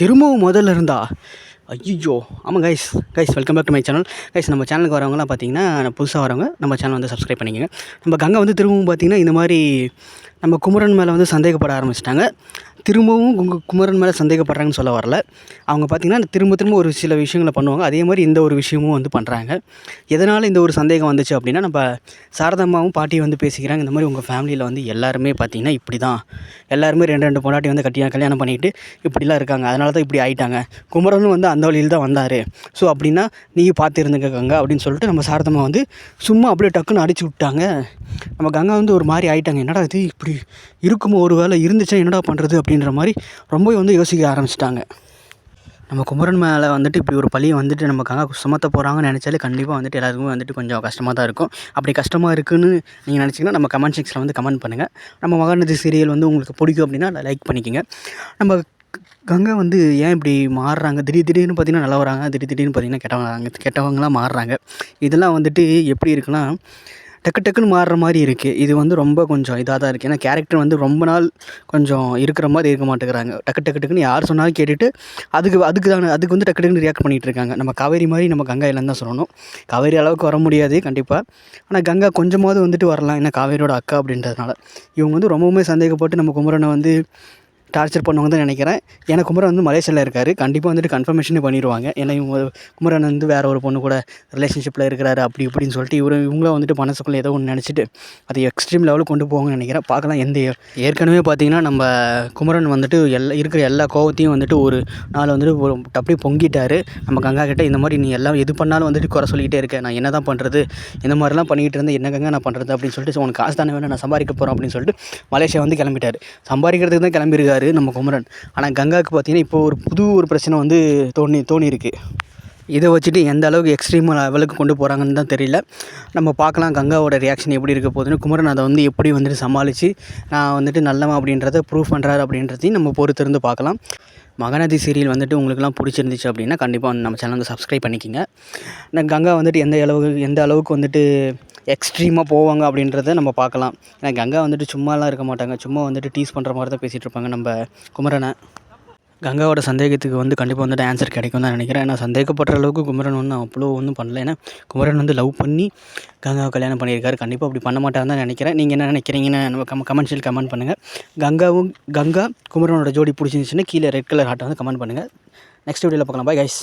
திரும்பவும் முதல்ல இருந்தா? ஐயோ ஆமாம் guys guys welcome back to my channel guys நம்ம சேனலுக்கு வரவங்கலாம் பார்த்தீங்கன்னா புதுசாக வரவங்க நம்ம சேனல் வந்து சப்ஸ்கிரைப் பண்ணிக்கங்க. நம்ம கங்கை வந்து திரும்பவும் பார்த்தீங்கன்னா இந்த மாதிரி நம்ம குமரன் மேலே வந்து சந்தேகப்பட ஆரம்பிச்சிட்டாங்க. திரும்பவும் உங்கள் குமரன் மேலே சந்தேகப்படுறாங்கன்னு சொல்ல வரல. அவங்க பார்த்தீங்கன்னா திரும்ப திரும்ப ஒரு சில விஷயங்களை பண்ணுவாங்க. அதே மாதிரி இந்த ஒரு விஷயமும் வந்து பண்ணுறாங்க எதனால் இந்த ஒரு சந்தேகம் வந்துச்சு அப்படின்னா நம்ம சாரதம்மாவும் பாட்டியும் வந்து பேசிக்கிறாங்க. இந்த மாதிரி உங்கள் ஃபேமிலியில் வந்து எல்லாருமே பார்த்திங்கன்னா இப்படி தான் எல்லாருமே ரெண்டு ரெண்டு பொண்டாட்டி வந்து கட்டியாக கல்யாணம் பண்ணிக்கிட்டு இப்படிலாம் இருக்காங்க. அதனால தான் இப்படி ஆயிட்டாங்க. குமரனும் வந்து அந்த வழியில் தான் வந்தார். ஸோ அப்படின்னா நீங்கள் பார்த்துருந்துங்க கங்கா அப்படின்னு சொல்லிட்டு நம்ம சாரதம்மா வந்து சும்மா அப்படியே டக்குன்னு அடிச்சு விட்டாங்க. நம்ம கங்கா வந்து ஒரு மாதிரி ஆகிட்டாங்க என்னடா இது இப்படி இருக்குமோ? ஒரு வேளை இருந்துச்சுன்னா என்னடா பண்ணுறது அப்படின்னு அப்படின்ற மாதிரி ரொம்பவே வந்து யோசிக்க ஆரம்பிச்சிட்டாங்க. நம்ம குமரன் மேலே வந்துட்டு இப்படி ஒரு பழியை வந்துட்டு நம்ம கங்கா சுமத்த போகிறாங்கன்னு நினச்சாலே கண்டிப்பாக வந்துட்டு எல்லாருக்குமே வந்துட்டு கொஞ்சம் கஷ்டமாக தான் இருக்கும். அப்படி கஷ்டமாக இருக்குன்னு நீங்கள் நினச்சிங்கன்னா நம்ம கமெண்ட் செக்ஷனில் வந்து கமெண்ட் பண்ணுங்கள் நம்ம மகாநதி சீரியல் வந்து உங்களுக்கு பிடிக்கும் அப்படின்னா லைக் பண்ணிக்கோங்க. நம்ம கங்கை வந்து ஏன் இப்படி மாறுறாங்க? திடீர் திடீர்னு பார்த்தீங்கன்னா நல்லா வராங்க. திடீர் திடீர்னு பார்த்திங்கன்னா கெட்டவங்க கெட்டவங்களாம் மாறுறாங்க. இதெல்லாம் வந்துட்டு எப்படி இருக்குன்னா டக்கு டக்குன்னு மாறுற மாதிரி இருக்குது இது வந்து ரொம்ப கொஞ்சம் இதாக தான் இருக்குது ஏன்னா கேரக்டர் வந்து ரொம்ப நாள் கொஞ்சம் இருக்கிற மாதிரி இருக்க மாட்டேங்கிறாங்க. டக்கு டக்கு டக்குன்னு யார் சொன்னாலும் கேட்டுட்டு அதுக்கு அதுக்கு தான் அதுக்கு வந்து டக்கு டக்குன்னு ரியாக்ட் பண்ணிகிட்டு இருக்காங்க. நம்ம காவேரி மாதிரி நம்ம கங்கா இல்லைன்னு தான் சொல்லணும். காவேரி அளவுக்கு வர முடியாது கண்டிப்பாக ஆனால் கங்கா கொஞ்சமாவது வந்துட்டு வரலாம். ஏன்னா காவேரியோட அக்கா அப்படின்றதுனால. இவங்க வந்து ரொம்பவுமே சந்தேகப்பட்டு நம்ம குமரனை வந்து டார்ச்சர் பண்ணுவாங்க தான் நினைக்கிறேன். ஏன்னா குமரன் வந்து மலேசியாவில் இருக்கார். கண்டிப்பாக வந்துட்டு கன்ஃபர்மேஷனே பண்ணிடுவாங்க. ஏன்னா இவங்க குமரன் வந்து வேறு ஒரு பொண்ணு கூட ரிலேஷன்ஷிப்பில் இருக்கிறாரு அப்படி இப்படின்னு சொல்லிட்டு இவர் இவங்களும் வந்துட்டு மனசுக்குள்ளே ஏதோ ஒன்று நினச்சிட்டு அதை எக்ஸ்ட்ரீம் லெவலுக்கு கொண்டு போவாங்கன்னு நினைக்கிறேன். பார்க்கலாம் எந்த ஏற்கனவே பார்த்தீங்கன்னா நம்ம குமரன் வந்துட்டு எல்லா இருக்கிற எல்லா கோவத்தையும் வந்துட்டு ஒரு நாள் வந்துட்டு ஒரு அப்படியே பொங்கிட்டார். நம்ம கங்கா கிட்டே இந்த மாதிரி நீ எல்லாம் எது பண்ணாலும் வந்துட்டு குறை சொல்லிக்கிட்டே இருக்கேன் நான் என்ன தான் பண்ணுறது இந்த மாதிரிலாம் பண்ணிகிட்டு இருந்தேன் என்ன கங்கா நான் பண்ணுறது அப்படின்னு சொல்லிட்டு உனக்கு காசு தானே வேணும் நான் சம்பாதிக்க போகிறோம் அப்படின்னு சொல்லிட்டு மலேசியா வந்து கிளம்பிட்டார். சம்பாதிக்கிறதுக்கு தான் கிளம்பியிருக்காரு. நம்ம குமரன். ஆனால் கங்காவுக்கு பார்த்தீங்கன்னா இப்போ ஒரு புது ஒரு பிரச்சனை வந்து தோணி தோணியிருக்கு. இதை வச்சுட்டு எந்த அளவுக்கு எக்ஸ்ட்ரீம் லெவலுக்கு கொண்டு போகிறாங்கன்னு தான் தெரியல. நம்ம பார்க்கலாம் கங்காவோட ரியாக்ஷன் எப்படி இருக்க போகுதுன்னு. குமரன் அதை வந்து எப்படி வந்துட்டு சமாளித்து நான் வந்துட்டு நல்லவன் அப்படின்றத ப்ரூவ் பண்ணுறாரு அப்படின்றதையும் நம்ம பொறுத்திருந்து பார்க்கலாம். மகநதி சீரியல் வந்துட்டு உங்களுக்குலாம் பிடிச்சிருந்துச்சு அப்படின்னா கண்டிப்பாக வந்து நம்ம சேனல் வந்து சப்ஸ்கிரைப் பண்ணிக்கோங்க. நான் கங்கா வந்துட்டு எந்த அளவுக்கு எந்த அளவுக்கு வந்துட்டு எக்ஸ்ட்ரீமாக போவாங்க அப்படின்றத நம்ம பார்க்கலாம். ஏன்னா கங்கா வந்துட்டு சும்மாலாம் இருக்க மாட்டாங்க. சும்மா வந்துட்டு டீஸ் பண்ணுற மாதிரி தான் பேசிகிட்டு இருப்பாங்க நம்ம குமரனை. கங்காவோட சந்தேகத்துக்கு வந்து கண்டிப்பாக வந்துட்டு ஆன்சர் கிடைக்கும் தான் நினைக்கிறேன். ஏன்னா சந்தேகப்படுற அளவுக்கு குமரன் வந்து அவ்வளோ ஒன்றும் பண்ணல. ஏன்னா குமரன் வந்து லவ் பண்ணி கங்காவை கல்யாணம் பண்ணியிருக்காரு. கண்டிப்பாக அப்படி பண்ண மாட்டாங்கன்னு தான் நினைக்கிறேன். நீங்கள் என்ன நினைக்கிறீங்கன்னு நம்ம கம் கமெண்ட்ஸில் கமெண்ட் பண்ணுங்கள் கங்காவும் கங்கா குமரனோட ஜோடி பிடிச்சிருந்துச்சுன்னா கீழே ரெட் கலர் ஹார்ட்டை வந்து கமெண்ட் பண்ணுங்கள் நெக்ஸ்ட் வீடியோவில் பார்க்கலாம். Bye guys